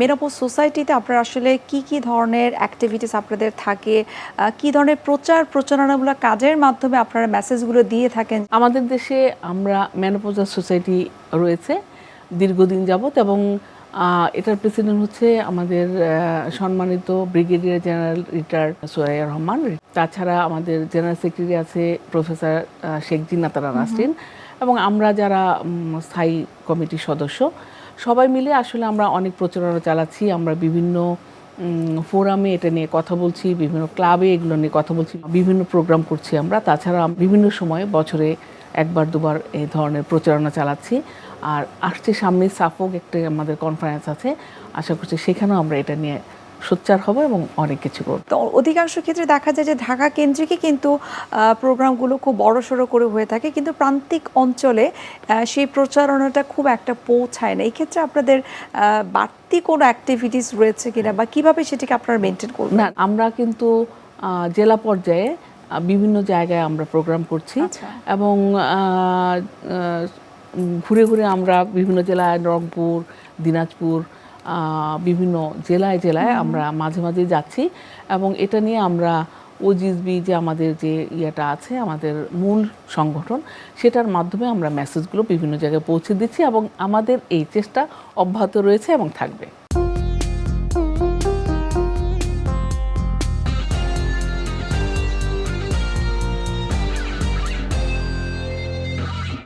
Menopause সোসাইটিতে আপনারা আসলে কি কি ধরনের অ্যাক্টিভিটিস আপনাদের থাকে? কি ধরনের প্রচার প্রচারণামূলক কাজের মাধ্যমে আপনারা মেসেজগুলো দিয়ে থাকেন? আমাদের দেশে আমরা ম্যানোপোজার সোসাইটি রয়েছে দীর্ঘদিন যাবৎ এবং এটার প্রেসিডেন্ট হচ্ছে আমাদের সম্মানিত brigadier general retired Soaiya Rahman. তাছাড়া আমাদের জেনারেল সেক্রেটারি আছে প্রফেসর শেখ জিন্নাতারা নাসরিন এবং আমরা যারা স্থায়ী কমিটির সদস্য সবাই মিলে আসলে আমরা অনেক প্রচারণা চালাচ্ছি, আমরা বিভিন্ন ফোরামে এটা নিয়ে কথা বলছি, বিভিন্ন ক্লাবে এগুলো নিয়ে কথা বলছি, বিভিন্ন প্রোগ্রাম করছি আমরা। তাছাড়া বিভিন্ন সময়ে বছরে একবার, দুবার এই ধরনের প্রচারণা চালাচ্ছি। আর আসছে সামনে সাফক একটা আমাদের কনফারেন্স আছে। আশা করছি সেখানেও আমরা এটা নিয়ে সোচ্চার হব এবং অনেক কিছু করব। তো অধিকাংশ ক্ষেত্রে দেখা যায় যে ঢাকা কেন্দ্রিকই কিন্তু প্রোগ্রামগুলো খুব বড় সড়ো করে হয়ে থাকে কিন্তু প্রান্তিক অঞ্চলে সেই প্রচারণাটা খুব একটা পৌঁছায় না। এই ক্ষেত্রে আপনাদের বাড়তি কোনো অ্যাক্টিভিটিস রয়েছে কিনা বা কীভাবে সেটিকে আপনারা মেনটেন করবেন? না আমরা কিন্তু জেলা পর্যায়ে বিভিন্ন জায়গায় আমরা প্রোগ্রাম করছি আচ্ছা। এবং ঘুরে ঘুরে আমরা বিভিন্ন জেলায় রংপুর দিনাজপুর বিভিন্ন জেলায় জেলায় আমরা মাঝে মাঝে যাচ্ছি এবং এটা নিয়ে আমরা ওজিএসবি যে আমাদের যে ইয়েটা আছে আমাদের মূল সংগঠন সেটার মাধ্যমে আমরা মেসেজগুলো বিভিন্ন জায়গায় পৌঁছে দিচ্ছি এবং আমাদের এই চেষ্টা অব্যাহত রয়েছে এবং থাকবে।